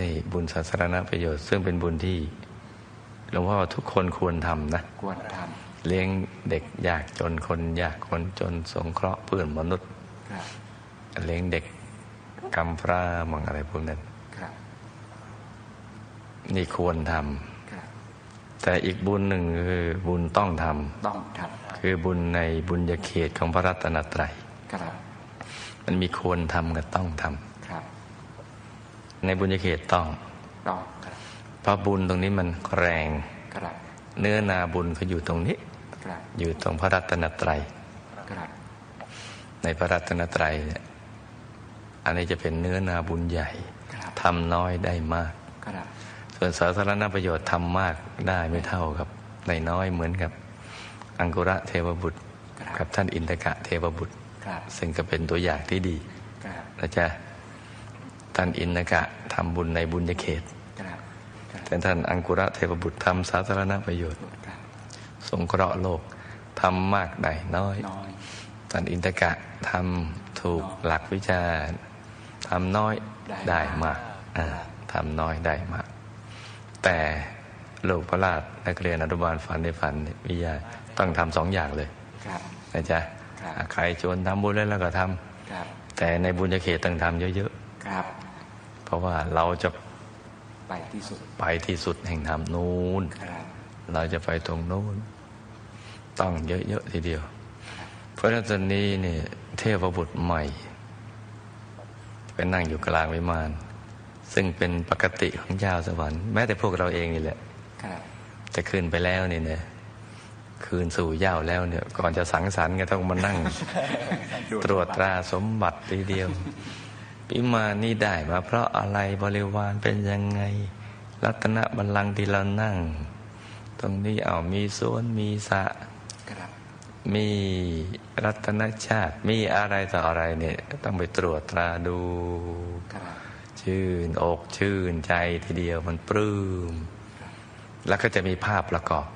นี่บุญสาธารณประโยชน์ซึ่งเป็นบุญที่หลวงพ่อทุกคนควรทำนะควรทเลี้ยงเด็กยากจนคนยากคนจนสงเคราะห์เพื่อนมนุษย์ำครับเลี้ยงเด็กกำพร้ามังอะไรพวกนั้นครับนี่ควรทครับำแต่อีกบุญหนึ่งคือบุญต้องทต้องทำคือบุญในบุญญาเขตของพระรัตนตรัยำครับมันมีควรทำกับต้องทครับำ ในบุญญาเขตต้องต้องครับเพราะบุญตรงนี้มันแรงครับเนื้อนาบุญเขาอยู่ตรงนี้ครับอยู่ตรงพระรัตนตรัยครับในพระรัตนตรัยเนี่ยอันนี้จะเป็นเนื้อนาบุญใหญ่ครับทำน้อยได้มากครับส่วนสาธารณประโยชน์ทำมากได้ไม่เท่ากับในน้อยเหมือนกับ อังกุระเทวบุตร กับท่านอินทกะเทวบุตรครับซึ่งก็เป็นตัวอย่างที่ดีครับนะจ๊ะ ท่านอินทกะทำบุญในบุญญาเขตครับครับแต่ท่านอังกุระเทวบุตรทำสาธารณประโยชน์ครับสงเคราะห์โลกทำมากได้น้อยน้อย ท่านอินทกะทำถูกหลักวิชาทำน้อยได้ได้มากอ่าทำน้อยได้มาก แต่ลูกพระราชนักเรียนอนุบาลฝันในฝันเนี่ยวิทยาต้องทำสองอย่างเลยครับนะจ๊ะครับอ่าใครชวนทำบุญแล้วเราก็ทำครับแต่ในบุญญาเขตต้องทำเยอะครับๆเพ ราะว่าเราจะไปที่สุดไปที่สุดแห่งธรรมนู้นครับเราจะไปตรงนู้นต้องเยอะๆทีเดียว เพราะฉะนั้นตอนนี้เนี่ยเทพบุตรใหม่ไปนั่งอยู่กลางวิมาน ซึ่งเป็นปกติของเจ้าสวรรค์แม้แต่พวกเราเองนี่แหละครับจะขึ้นไปแล้วเนี่ยนะคืนสู่เหย้าแล้วเนี่ย ก่อนจะสังสรรค์ก็ต้องมานั่ง ตรวจตราสมบัติทีเดียว วิมานนี่ได้มาเพราะอะไรบริวารเป็นยังไง รัตนบัลลังก์ที่เรานั่ง ตรงนี้เอามีสวนมีสระมีรัตนชาติ มีอะไรต่ออะไรเนี่ยต้องไปตรวจตราดู ชื่นอกชื่นใจทีเดียวมันปลื้ม แล้วก็จะมีภาพประกอบ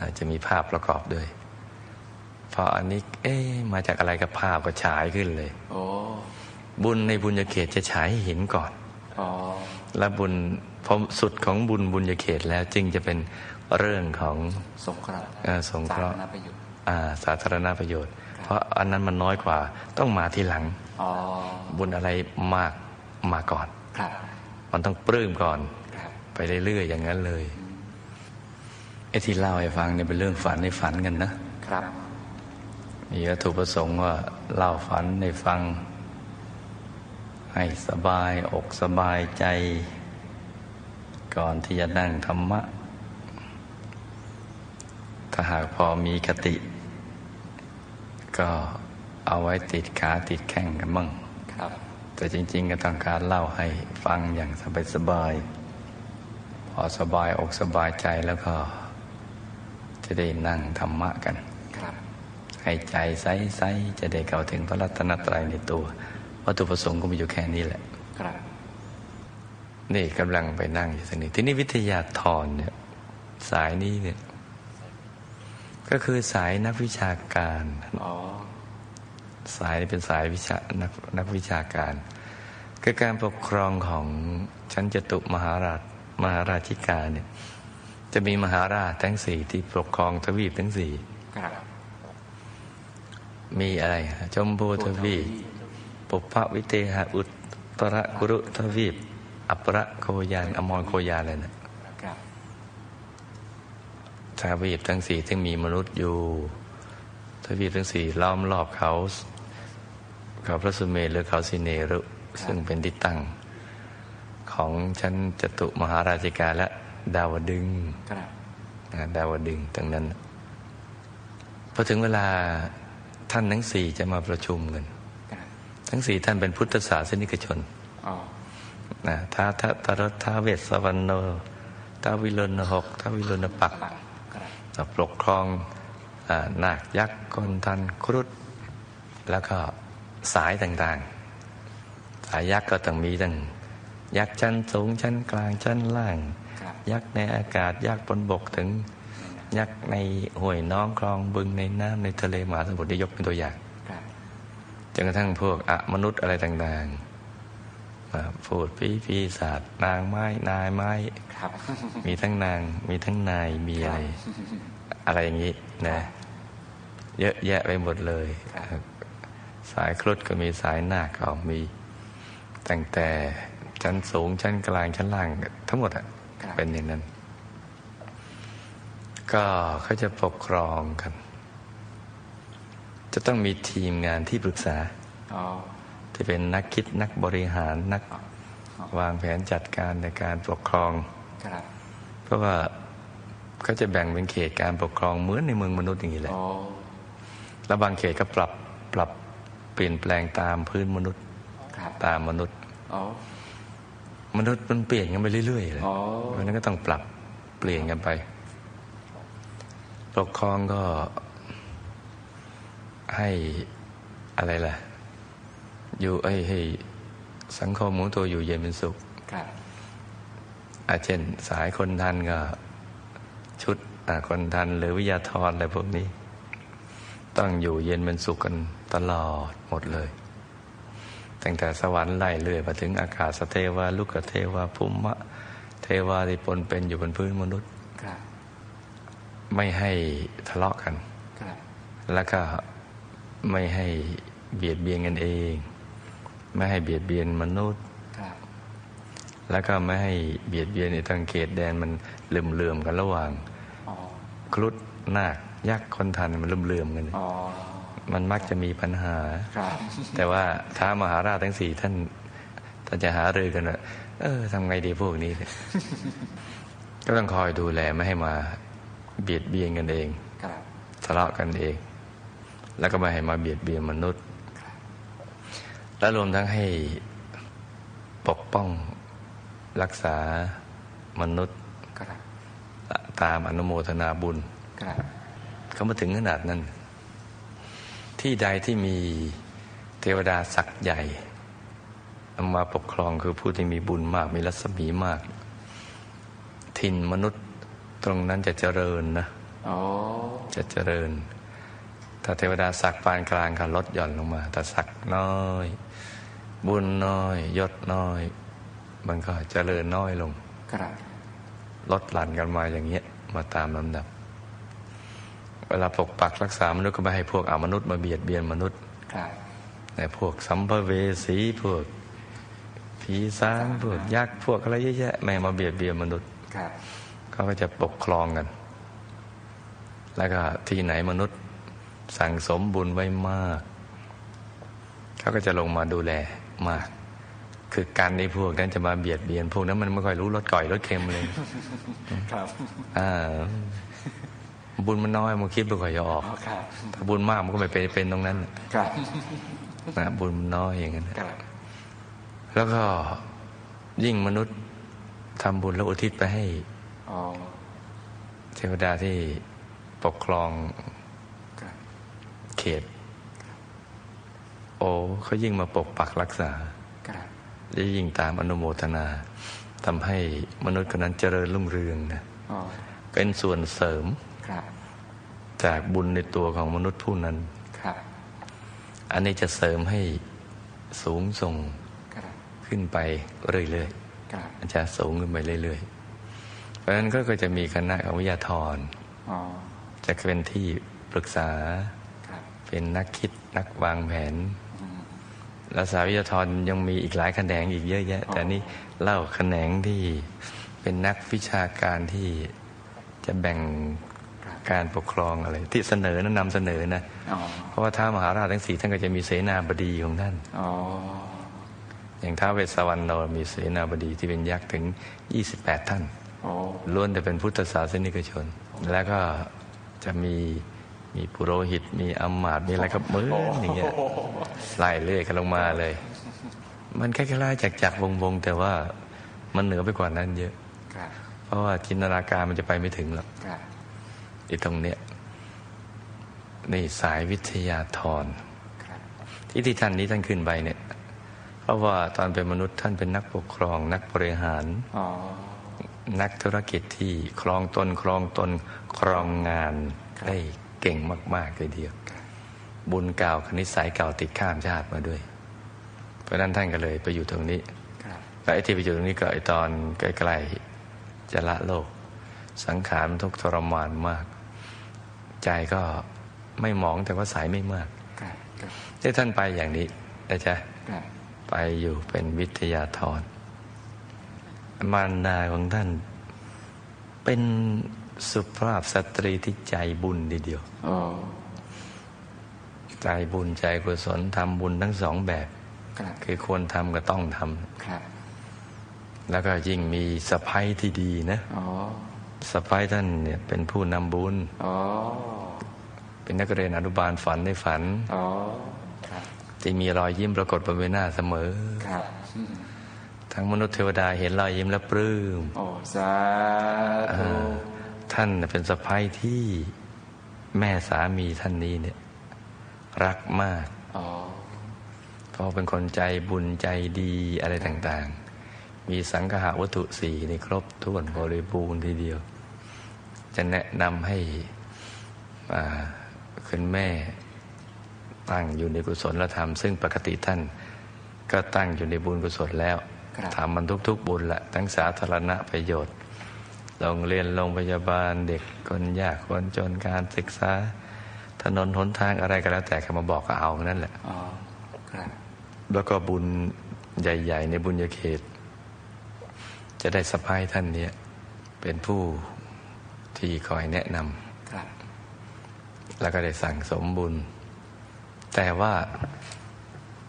อาจจะมีภาพประกอบด้วยพออันนี้ เอ๊ะมาจากอะไรกับภาพก็ฉายขึ้นเลย โอ้ บุญในบุญญาเขตจะฉายให้เห็นก่อนอ๋อและบุญพอสุดของบุญบุญญาเขตแล้วจึงจะเป็นเรื่องของสงเคราะห์เอ่อสงเคราะห์สธประโยชน์อาสาธารณประโยชน์ เพราะอันนั้นมันน้อยกว่าต้องมาทีหลังอ๋อบุญอะไรมากมาก่อนครับมันต้องปลื้มก่อนครับไปเรื่อยๆอย่างนั้นเลยไอ้ที่เล่าให้ฟังเนี่ยเป็นเรื่องฝันในฝันกันนะครับ มีวัตถุประสงค์ว่าเล่าฝันให้ฟัง ให้สบายอกสบายใจ ก่อนที่จะนั่งธรรมะ ถ้าหากพอมีคติ ก็เอาไว้ติดขาติดแข้งกันมั่งครับ แต่จริง ๆ ก็ต้องการเล่าให้ฟังอย่างสบายๆพอสบายอกสบายใจแล้วก็จะได้นั่งธรรมะกันครับให้ใจใสๆจะได้เข้าถึงพระรัตนตรัยในตัว วัตถุประสงค์ก็มีอยู่แค่นี้แหละครับนี่กำลังไปนั่งอยู่ตรงนี้ที่นี่วิทยาธรเนี่ยสายนี้เนี่ยก็คือสายนักวิชาการอ๋อสายนี้เป็นสายวิชานักนักวิชาการคือการปกครองของชั้นจตุมหาราชมหาราชิกาเนี่ยจะมีมหาราชทั้งสี่ที่ปกครองทวีปทั้งสี่ครับมีอะไรฮะชมพูทวีป ปุพพวิเทหอุตรกุรุทวีป อัปรโคยานอมรโคยานเลยนะครับทวีปทั้งสี่ที่มีมนุษย์อยู่ทวีปทั้งสี่ล้อมรอบเขา เขาพระสุเมรุหรือเขาสิเนรุซึ่งเป็นที่ตั้ง ของชั้นจตุมหาราชิกาและ ดาวดึงส์ครับนะดาวดึงส์ตรงนั้นพอถึงเวลาท่านทั้งสี่จะมาประชุมกันครับ ทั้งสี่ท่านเป็นพุทธศาสนิกชนอ๋อนะท้าท้าตรสท้าเวสสวรรณโนท้าวิรุณหกท้าวิรุณปักปักครับจะปกครองอ่านาคยักษ์กนทันครุฑแล้วก็สายต่างๆ สายยักษ์ก็ต้องมีตั้งยักษ์ชั้นสูงชั้นกลางชั้นล่างครับยักษ์ในอากาศยักษ์บนบกถึงยักษ์ในห้วยน้องคลองบึงในน้ำในทะเลมหาสมุทรได้ยกเป็นตัวอย่างครับจ นกระทั่งพวกอะมนุษย์อะไรต่างๆมาพูดปีปีศาจนางไม้นายไม้ครับมีทั้งนางมีทั้งนายมีอะไรอะไรอย่างนี้นะ เยอะแยะไปหมดเลย สายครุฑก็มีสายนาคก็มีตั้งแต่ชั้นสูงชั้นกลางชั้นล่าง ทั้งหมดอะครับเป็นอย่างนั้น ก็เขาจะปกครองกัน จะต้องมีทีมงานที่ปรึกษาอ๋อที่เป็นนักคิดนักบริหารนักวางแผนจัดการในการปกครองครับเพราะว่าเขาจะแบ่งเป็นเขตการปกครองเหมือนในเมืองมนุษย์อย่างนี้แหละอ๋อแล้วบางเขตก็ปรับปรับเปลี่ยนแปลงตามพื้นมนุษย์ครับตามมนุษย์อ๋อมนุษย์มันเปลี่ยนกันไปเรื่อยๆเลยอ๋อเพราะฉะนั้นก็ต้องปรับเปลี่ยนกันไป ปกครองก็ ให้อะไรล่ะ อยู่ไอ้ยให้สังคมของตัวอยู่เย็นเป็นสุขครับอาเช่นสายคนทันก็ชุดอ่าคนทันหรือวิทยาธรอะไรพวกนี้ ต้องอยู่เย็นเป็นสุขกันตลอดหมดเลย ตั้งแต่สวรรค์ไล่เรื่อยมาถึงอากาศสเทวาลูกเทวาภูมิมะเทวาที่ปนเป็นอยู่บนพื้นมนุษย์ครับไม่ให้ทะเลาะกันครับแล้วก็ ไม่ให้เบียดเบียนกันเอง ไม่ให้เบียดเบียนมนุษย์ครับแล้วก็ไม่ให้เบียดเบียนในทางเขตแดนมันเหลื่อมๆกันระหว่างอ๋อครุฑนาคยักษ์คนทันมันเลื่อมๆกันอ๋อมันมักจะมีปัญหาครับแต่ว่าท้ามหาราชทั้งสี่ท่านท่านจะหารือกันว่าเออทำไงดีพวกนี้เนี่ยก็ต้องคอยดูแลไม่ให้มาเบียดเบียนกันเองครับทะเลาะกันเอง แล้วก็ไม่ให้มาเบียดเบียนมนุษย์ และรวมทั้งให้ปกป้องรักษามนุษย์ครับตามอนุโมทนาบุญครับเขามาถึงขนาดนั้น ที่ใดที่มีเทวดาศักดิ์ใหญ่เอามาปกครองคือผู้ที่มีบุญมากมีรัศมีมาก ถิ่นมนุษย์ตรงนั้นจะเจริญนะอ๋อจะเจริญ ถ้าเทวดาศักดิ์ปานกลางก็ลดหย่อนลงมาแต่ศักดิ์น้อย บุญน้อย ยศน้อย มันก็เจริญน้อยลงครับลดหลั่นกันมาอย่างเงี้ยมาตามลำดับ เวลาปกปักรักษามนุษย์ก็ไม่ให้พวกอามนุษย์มาเบียดเบียนมนุษย์ครับในพวกสัมภเวสีพวกผีสางพวกยักษ์พวกอะไรเยอะแยะไม่มาเบียดเบียนมนุษย์ครับเขาก็จะปกครองกัน แล้วก็ที่ไหนมนุษย์ สั่งสมบุญไว้มาก เขาก็จะลงมาดูแลมาก คือการในพวกนั้นจะมาเบียดเบียน พวกนั้นมันไม่ค่อยรู้รสก่อยรสเค็มเลยครับอ่าบุญมันน้อยมันคิดไม่ค่อยจะออกอ๋อครับถ้าบุญมากมันก็ไม่เป็นเป็นตรงนั้นครับนะบุญมันน้อยอย่างนั้นครับแล้วก็ยิ่งมนุษย์ทำบุญแล้วอุทิศไปให้อ๋อเทวดาที่ปกครองครับ เขต โอ้เขายิ่งมาปกปักรักษาครับและยิ่งตามอนุโมทนาทำให้มนุษย์คนนั้นเจริญรุ่งเรืองนะอ๋อเป็นส่วนเสริมครับจากบุญในตัวของมนุษย์ผู้นั้นครับอันนี้จะเสริมให้สูงส่งครับขึ้นไปเรื่อยครับๆมันจะสูงขึ้นไปเรื่อยๆ เพราะฉะนั้นก็จะมีคณะของวิทยาธรอ๋อจะเป็นที่ปรึกษาครับ เป็นนักคิดนักวางแผนอืมและสายวิทยาธรยังมีอีกหลายแขนงอีกเยอะแยะอ๋อแต่นี่เล่าแขนงที่เป็นนักวิชาการที่จะแบ่งครับการปกครองอะไร ที่เสนอนะนำเสนอนะอ๋อเพราะว่าท้ามหาราชทั้งสี่ท่านก็จะมีเสนาบดีของท่านอ๋ออย่างท้าวเวสสวรรณโนมีเสนาบดีที่เป็นยักษ์ถึง 28 ท่านอ๋อล้วนแต่เป็นพุทธศาสนิกชน แล้วก็จะมี มีปุโรหิต มีอำมาตย์มีอะไรกับมืออย่างเงี้ยไล่เรื่อยกันลงมาเลย มันคล้ายๆจากจากวงวงๆ แต่ว่ามันเหนือไปกว่านั้นเยอะครับเพราะว่าจินตนาการมันจะไปไม่ถึงหรอกครับไอ้ตรงเนี้ยนี่สายวิทยาธรครับที่ที่ท่านนี้ท่านขึ้นไปเนี่ย เพราะว่าตอนเป็นมนุษย์ท่านเป็นนักปกครอง นักบริหารอ๋อนักธุรกิจที่ครองตนครองตนครองงานได้ เก่งมากๆเลยเดียว บุญเก่าคณิตสายเก่าติดข้ามชาติมาด้วย เพราะฉะนั้นท่านก็เลยไปอยู่ตรงนี้ครับแล้วไอ้ที่ไปอยู่ตรงนี้ก็ไอ้ตอนใกล้ๆจะละโลก สังขารมันทุกข์ทรมานมาก ใจก็ไม่หมองแต่ว่าใสไม่มากครับครับที่ท่านไปอย่างนี้นะจ๊ะครับไปอยู่เป็นวิทยาธรมารดาของท่าน เป็น สุภาพสตรีที่ใจบุญทีเดียวโอ้ใจบุญใจกุศลทำบุญทั้งสองแบบครับคือควรทำก็ต้องทำครับ แล้วก็ยิ่งมีสะพ้ยที่ดีนะอ๋อสะพ้ยท่านเนี่ยเป็นผู้นำบุญอ๋อเป็นนักเรียนอนุบาลฝันในฝันอ๋อครับที่มีรอยยิ้มปรากฏบนใบหน้าเสมอครับอืมทั้งมนุษย์เทวดาเห็นรอยยิ้มแล้วปลื้ม โอ้ สาธุ ท่านเป็นสะพ้ยที่แม่สามีท่านนี้เนี่ย รักมากอ๋อเพราะเป็นคนใจบุญใจดีอะไรต่าง ๆ มีสังหาวัตถุสี่ในครบถ้วนบริบูรณ์ทีเดียว จะแนะนำให้อ่าคุณแม่ตั้งอยู่ในกุศลธรรม ซึ่งปกติท่านก็ตั้งอยู่ในบุญกุศลแล้วครับทำมันทุกๆบุญละทั้งสาธารณประโยชน์ โรงเรียนโรงพยาบาลเด็กคนยากคนจนการศึกษา ถนนหนทางอะไรก็แล้วแต่เขามาบอกก็เอานั่นแหละอ๋อครับแล้วก็บุญใหญ่ ๆ ในบุญญาเขต จะได้สะพายท่านเนี้ยเป็นผู้ที่คอยแนะนครับำแล้วก็ได้สั่งสมบุญ แต่ว่า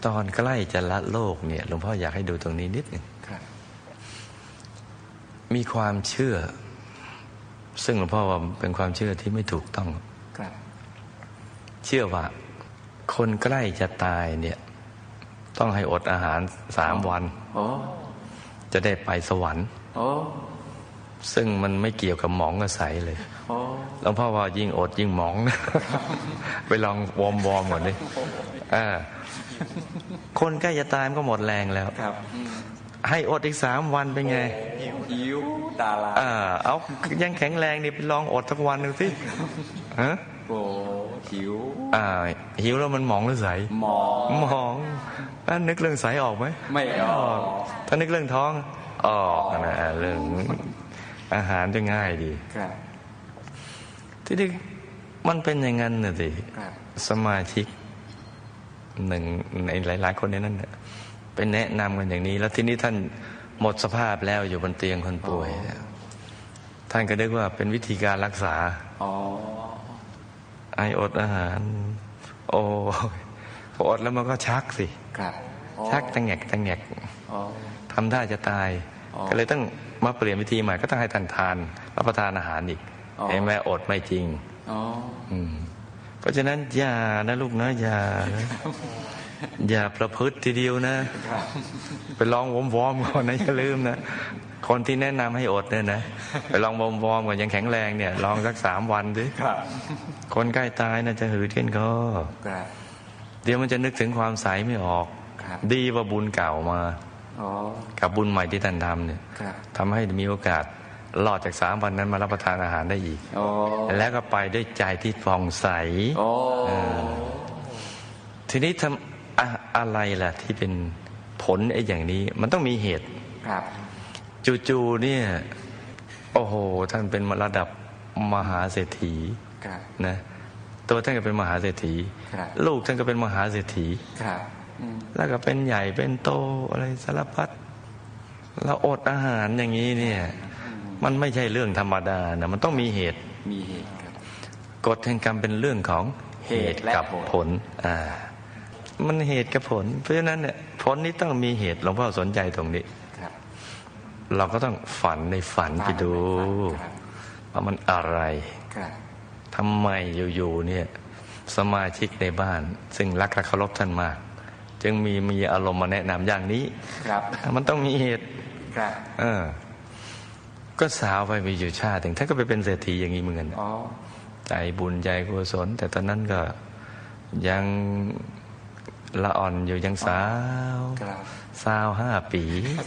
ตอนใกล้จะละโลกเนี่ยหลวงพ่ออยากให้ดูตรงนี้นิดหนึ่งครับ มีความเชื่อ ซึ่งหลวงพ่อว่าเป็นความเชื่อที่ไม่ถูกต้องครับเชื่อว่า คนใกล้จะตายเนี่ย ต้องให้อดอาหารสามวันโอ้จะได้ไปสวรรค์โอ้ซึ่งมันไม่เกี่ยวกับหมองกับใสเลยโอ้หลวงพ่อว่ายิ่งอดยิ่งหมองนะไปลองวอร์มวอร์มก่อนดิอ่าคนใกล้จะตายมันก็หมดแรงแล้วครับอืม ให้อดอีกสามวันเป็นไงหิวหิวตาลายอ่าเอายังแข็งแรงนี่ไปลองอดสักวันหนึ่งสิฮะโอ้หิวอ่าหิวแล้วมันหมองหรือใสหมอหมองแล้วนึกเรื่องใสออกไหมไม่ออกถ้านึกเรื่องท้องออกนะเรื่องอาหารจะง่ายดีครับที่นี่มันเป็นอย่างนั้นน่ะสิครับสมาชิกหนึ่งในหลาย ๆ คนในนั้นน่ะ เป็นแนะนำกันอย่างนี้ แล้วที่นี้ท่านหมดสภาพแล้วอยู่บนเตียงคนป่วย ท่านก็นึกว่าเป็นวิธีการรักษาอ๋อไออดอาหาร โอ้ยพออดแล้วมันก็ชักสิครับอ๋อชักตังแงกตังแงกอ๋อทำท่าจะตายอ๋อก็เลยต้องมาเปลี่ยนวิธีใหม่ก็ต้องให้ท่านทานรับประทานอาหารอีกอ๋อเห็นไหมอดไม่จริงอ๋ออืมเพราะฉะนั้นอย่านะลูกนะอย่านะ อย่าประพฤติทีเดียวนะครับไปลองวอมวอมๆก่อนนะอย่าลืมนะ คนที่แนะนำให้อดเนี่ยนะ ไปลองวอมวอมๆก่อนยังแข็งแรงเนี่ย ลองสักสามวันดิครับคนใกล้ตายนะจะหือเทียนคอครับเดี๋ยวมันจะนึกถึงความใสไม่ออกครับดีว่าบุญเก่ามาอ๋อกับบุญใหม่ที่ท่านทำเนี่ยครับทำให้มีโอกาสรอดจากสามวันนั้นมารับประทานอาหารได้อีกโอ้แล้วก็ไปด้วยใจที่ฟองใสโอ้ทีนี้ทำ อะอะไรล่ะที่เป็นผลไอ้อย่างนี้ มันต้องมีเหตุครับจู่ๆเนี่ย โอ้โห ท่านเป็นระดับมหาเศรษฐีครับนะตัวท่านก็เป็นมหาเศรษฐีครับลูกท่านก็เป็นมหาเศรษฐีครับอืมแล้วก็เป็นใหญ่เป็นโตอะไรสารพัดเราอดอาหารอย่างนี้เนี่ย มันไม่ใช่เรื่องธรรมดานะมันต้องมีเหตุมีเหตุครับกฎแห่งกรรมเป็นเรื่องของเหตุกับเหตุและผลอ่า มันเหตุกับผล เพราะฉะนั้นเนี่ยผลนี้ต้องมีเหตุหลวงพ่อสนใจตรงนี้ครับเราก็ต้องฝันในฝันไปดูครับว่ามันอะไรครับทำไมอยู่ๆเนี่ย สมาชิกในบ้าน ซึ่งรักและเคารพท่านมาก จึงมีมีอารมณ์มาแนะนำอย่างนี้ครับมันต้องมีเหตุครับเออ ก็สาวไปมีอยู่ชาติถึงท่านก็ไปเป็นเศรษฐีอย่างนี้เหมือนกันอ๋อใจบุญใจกุศลแต่ตอนนั้นก็ยัง ละอ่อนอยู่ยังสาวครับสาวห้าปี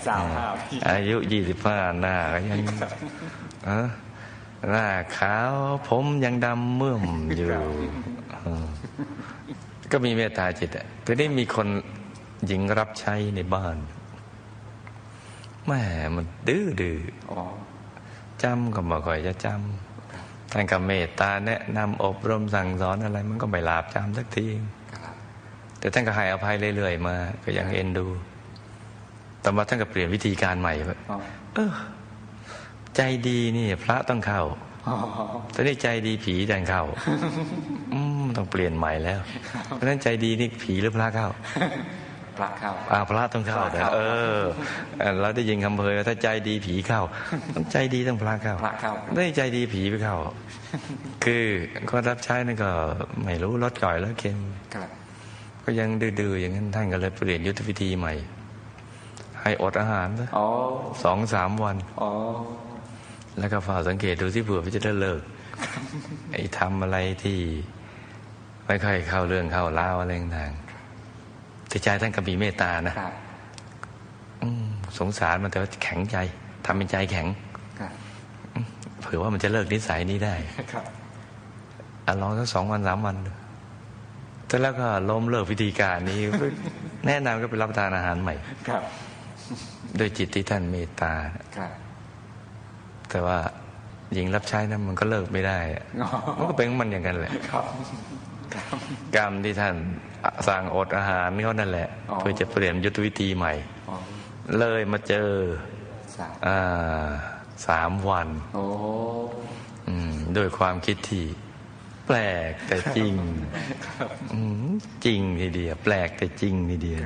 สาวห้าปีอายุยี่สิบห้าหน้าก็ยังเออหน้าขาวผมยังดำเมื่อมอยู่เออก็มีเมตตาจิตอะทีนี้มีคนหญิงรับใช้ในบ้านแหม่มันดื้อดื้ออ๋อจำก็บ่ค่อยจะจำท่านก็เมตตาแนะนำอบรมสั่งสอนอะไร มันก็ไม่หลาบจำสักทีครับ แต่ท่านก็ให้อภัยเรื่อยๆมา ก็ยังเอ็นดู ต่อมาท่านก็เปลี่ยนวิธีการใหม่ว่าอ๋อเออใจดีนี่พระต้องเข้าอ๋อตอนนี้ใจดีผีดันเข้า อืมต้องเปลี่ยนใหม่แล้ว เพราะฉะนั้นใจดีนี่ผีหรือพระเข้า พระเข้าอาพระต้องเข้าพระเข้าเออเออ เราได้ยินคำเพยว่าถ้าใจดีผีเข้า ต้องใจดีต้องพระเข้า พระเข้า ได้ใจดีผีไปเข้า คือคนรับใช้นั่นก็ไม่รู้รถก่อยแล้วเค็มครับ ก็ยังดื้อๆอย่างนั้นท่านก็เลยเปลี่ยนยุทธวิธีใหม่ ให้อดอาหารซะอ๋อสองสามวันอ๋อแล้วก็ฝ่าสังเกตดูที่เผื่อว่าจะได้เลิกไอ้ทำอะไรที่ไม่ค่อยเข้าเรื่องเข้าเล่าวอะไรต่างๆแต่ใจท่านก็มีเมตตานะครับอืมสงสารมันแต่ว่าแข็งใจทำเป็นใจแข็งครับเผื่อว่ามันจะเลิกนิสัยนี้ได้ครับอะลองสักสองวันสามวันดู แต่แล้วก็ล้มเลิกวิธีการนี้ แนะนำก็ไปรับประทานอาหารใหม่ครับด้วยจิตที่ท่านเมตตาครับแต่ว่าหญิงรับใช้นั้นมันก็เลิกไม่ได้อะอ๋อมันก็เป็นของมันอย่างนั้นแหละครับครับกรรมที่ท่านสั่งอดอาหารเขานั่นแหละอ๋อเพื่อจะเปลี่ยนยุทธวิธีใหม่อ๋อเลยมาเจอสามอ่าสามวันโอ้อืมด้วยความคิดที่ แปลกแต่จริงจริงทีเดียวแปลกแต่จริงทีเดียว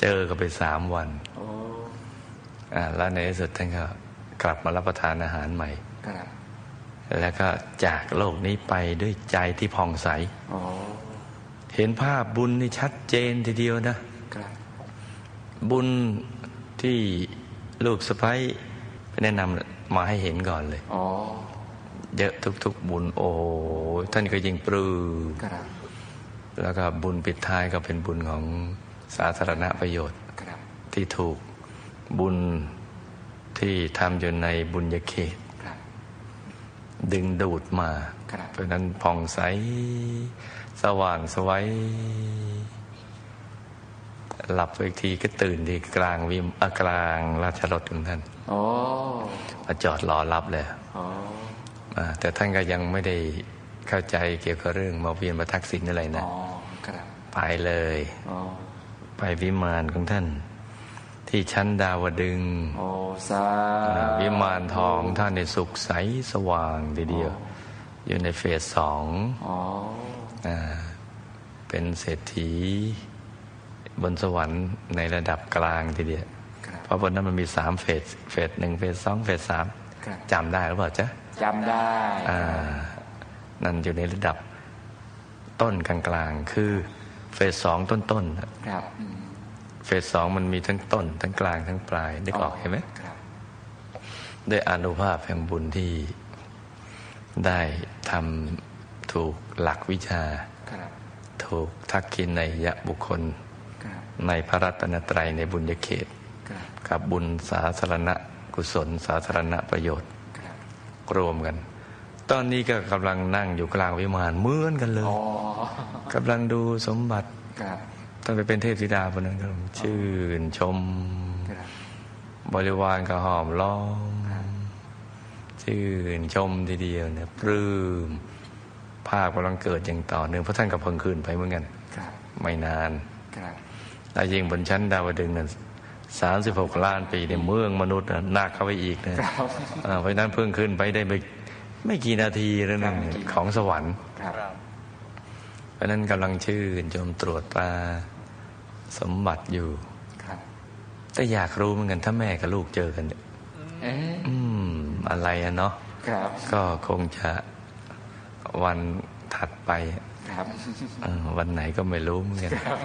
เจอกันไปสามวันแล้วในที่สุดท่านก็กลับมารับประทานอาหารใหม่แล้วก็จากโลกนี้ไปด้วยใจที่ผ่องใสเห็นภาพบุญนี่ชัดเจนทีเดียวนะบุญที่ลูกสะพ้ยแนะนำมาให้เห็นก่อนเลยอ๋อ เยอะทุก ๆ บุญโอ้โหท่านก็ยิ่งปลื้มครับแล้วก็บุญปิดท้ายก็เป็นบุญของสาธารณประโยชน์ครับที่ถูกบุญที่ทำอยู่ในบุญญาเขตครับดึงดูดมาครับเพราะฉะนั้นผ่องใสสว่างสวัยหลับไปอีกทีก็ตื่นที่กลางวิมอะกลางราชรถของท่านโอ้มาจอดรอรับเลยอ๋ออ่า แต่ท่านก็ยังไม่ได้เข้าใจเกี่ยวกับเรื่องมาเวียนมาทักษิณอะไรนะอ๋อครับไปเลยอ๋อไปวิมานของท่าน ที่ชั้นดาวดึงส์โอ้สาอ่าวิมานทองท่านในสุขใสสว่างทีเดียว อยู่ในเฟสสองอ๋ออ่าเป็นเศรษฐีบนสวรรค์ในระดับกลางทีเดียวครับเพราะบนนั้นมันมีสามเฟส เฟสหนึ่งเฟสสองเฟสสามครับจำได้หรือเปล่าจ๊ะ จำได้อ่านั่นอยู่ในระดับต้นกลางๆ คือเฟสสองต้นๆน่ะครับอืมเฟสสองมันมีทั้งต้น ทั้งกลางทั้งปลายนึกออกเห็นไหมครับด้วยอนุภาพแห่งบุญที่ได้ทำถูกหลักวิชาครับถูกทักขินในยะบุคคลครับในพระรัตนตรัยในบุญญาเขตครับกับบุญสาธารณะกุศลสาธารณประโยชน์ค รับรวมกัน ตอนนี้ก็กำลังนั่งอยู่กลางวิมานเหมือนกันเลยอ๋อกำลังดูสมบัติครับต้องไปเป็นเทพธิดาคนนั้นก็ชื่นชมครับบริวารก็หอมล้อมชื่นชมทีเดียวเนี่ยปลื้มภาพกำลังเกิดอย่างต่อเนื่องเพราะท่านก็เพิ่งคืนไปเหมือนกันครับไม่นานครับแล้วยิ่งบนชั้นดาวดึงส์นั้น สามสิบหกล้านปีในยเมืองมนุษย์น่ะหนักเข้าไปอีกนะครับอ่าเพราะฉะนั้นเพิ่งขึ้นไปได้ไม่ไม่กี่นาทีแล้วนึงครับไม่กี่ของสวรรค์ครับเพราะฉะนั้นกำลังชื่นชมตรวจตราสมบัติอยู่ครับแต่อยากรู้เหมือนกันถ้าแม่กับลูกเจอกันเนี่ยเอ๊ะอืมอะไรอะเนาะครับก็คงจะวันถัดไปครับเออวันไหนก็ไม่รู้เหมือนกันครับ